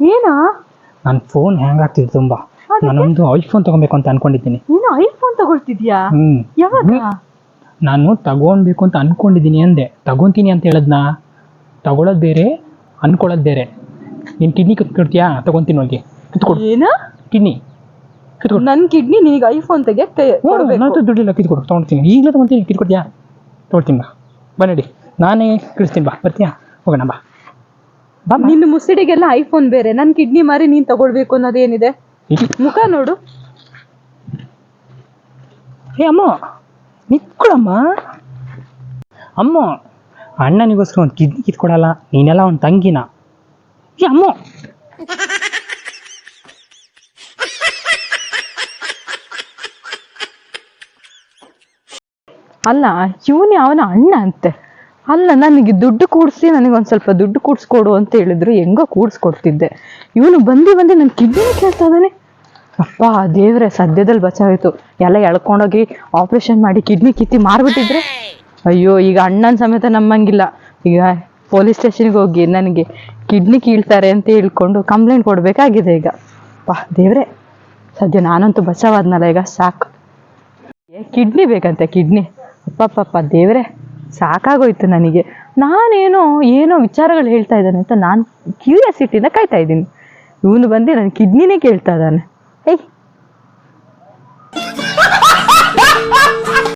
ಏನಾ? ನನ್ನ phone hang ಆಗ್ತಿದೆ ತುಂಬಾ. ನಾನೊಂದು ಐಫೋನ್ ತಗೊಬೇಕು ಅಂತ ಅನ್ಕೊಂಡಿದ್ದೀನಿ. ನೀನು ಐಫೋನ್ ತಗೊಳ್ತಿದ್ಯಾ? ಹ್ಮ್. ಯಾವಾಗ? ನಾನು ತಗೊಳ್ಬೇಕು ಅಂತ ಅನ್ಕೊಂಡಿದ್ದೀನಿ ಅಂದೆ. ತಗೊಂತೀನಿ ಅಂತ ಹೇಳದ್ನ? ತಗೊಳ್ಳೋದು ಬೇರೆ ಅನ್ಕೊಳ್ಳೋದು ಬೇರೆ. ನೀನು ಕಿಡ್ನಿ ಕಿತ್ಕೊಡ್ತೀಯಾ? ತಗೊಂತೀನಿ ಹೋಗಿ. ಕಿತ್ಕೊಡು. ಏನ? ಕಿಡ್ನಿ ಕಿತ್ಕೊಡು. ನನ್ ಕಿಡ್ನಿ ನಿನಗೆ ಐಫೋನ್ ತೆಗೆ ನಾನು ದುಡ್ಡಿಲ್ಲ ಕಿತ್ಕೊಡು. ತೊಗೊಳ್ತೀನಿ ಈಗಲೇ ತಗೊಂತೀನಿ. ಕಿತ್ಕೊಡ್ತೀಯಾ? ತೊಗೊಳ್ತೀನಿ ಬಾ. ಬನ್ನಿಡಿ ನಡಿ. ನಾನೇ ಕಳಿಸ್ತೀನಿ ಬಾ. ಬರ್ತೀಯಾ? ಹೋಗೋಣ ಬಾ. ನಿನ್ನ ಮುಸಿಡಿಗೆಲ್ಲ ಐಫೋನ್ ಬೇರೆ. ನನ್ ಕಿಡ್ನಿ ಮಾರಿ ನೀನ್ ತಗೊಳ್ಬೇಕು ಅನ್ನೋದೇನಿದೆ? ಏನಿದೆ ಮುಖ ನೋಡು. ಏ ಅಮ್ಮ. ನಿತ್ಕೊಳಮ್ಮ. ಅಮ್ಮ ಅಣ್ಣನಿಗೋಸ್ಕರ ಒಂದ್ ಕಿಡ್ನಿ ಕಿತ್ಕೊಡಲ್ಲ ನೀನೆಲ್ಲ ಒಂದ್ ತಂಗಿನ. ಏ ಅಮ್ಮ. ಅಲ್ಲ ಇವನೇ ಅವನ ಅಣ್ಣ ಅಂತೆ? ಅಲ್ಲ, ನನಗೆ ದುಡ್ಡು ಕೂಡಿಸಿ, ನನಗೆ ಒಂದು ಸ್ವಲ್ಪ ದುಡ್ಡು ಕೂಡಿಸ್ಕೊಡು ಅಂತ ಹೇಳಿದ್ರು, ಹೆಂಗೋ ಕೂಡಿಸ್ಕೊಡ್ತಿದ್ದೆ. ಇವನು ಬಂದು ಬಂದು ನನ್ನ ಕಿಡ್ನಿ ಕೇಳ್ತಾ ಇದ್ದಾನೆ. ಅಪ್ಪ, ದೇವ್ರೆ ಸದ್ಯದಲ್ಲಿ ಬಚಾವಾಯ್ತು. ಎಲ್ಲ ಎಳ್ಕೊಂಡೋಗಿ ಆಪ್ರೇಷನ್ ಮಾಡಿ ಕಿಡ್ನಿ ಕಿತ್ತಿ ಮಾರ್ಬಿಟ್ಟಿದ್ರೆ? ಅಯ್ಯೋ, ಈಗ ಅಣ್ಣನ ಸಮೇತ ನಮ್ಮಂಗಿಲ್ಲ. ಈಗ ಪೊಲೀಸ್ ಸ್ಟೇಷನ್ಗೆ ಹೋಗಿ ನನಗೆ ಕಿಡ್ನಿ ಕೀಳ್ತಾರೆ ಅಂತ ಹೇಳ್ಕೊಂಡು ಕಂಪ್ಲೇಂಟ್ ಕೊಡಬೇಕಾಗಿದೆ ಈಗ. ಪಾ ದೇವ್ರೆ, ಸದ್ಯ ನಾನಂತೂ ಬಚಾವಾದ್ನಲ್ಲ ಈಗ ಸಾಕು. ಕಿಡ್ನಿ ಬೇಕಂತೆ, ಕಿಡ್ನಿ. ಅಪ್ಪಪ್ಪಪ್ಪ ದೇವ್ರೆ. ಸಾಕಾಗೋಯ್ತು ನನಗೆ. ನಾನೇನೋ ಏನೋ ವಿಚಾರಗಳು ಹೇಳ್ತಾ ಇದ್ದಾನೆ ಅಂತ ನಾನು ಕ್ಯೂರಿಯಾಸಿಟಿಯಿಂದ ಕಾಯ್ತಾ ಇದ್ದೀನಿ. ಇವನು ಬಂದು ನನ್ನ ಕಿಡ್ನಿನೇ ಕೇಳ್ತಾ ಇದ್ದಾನೆ. ಏಯ್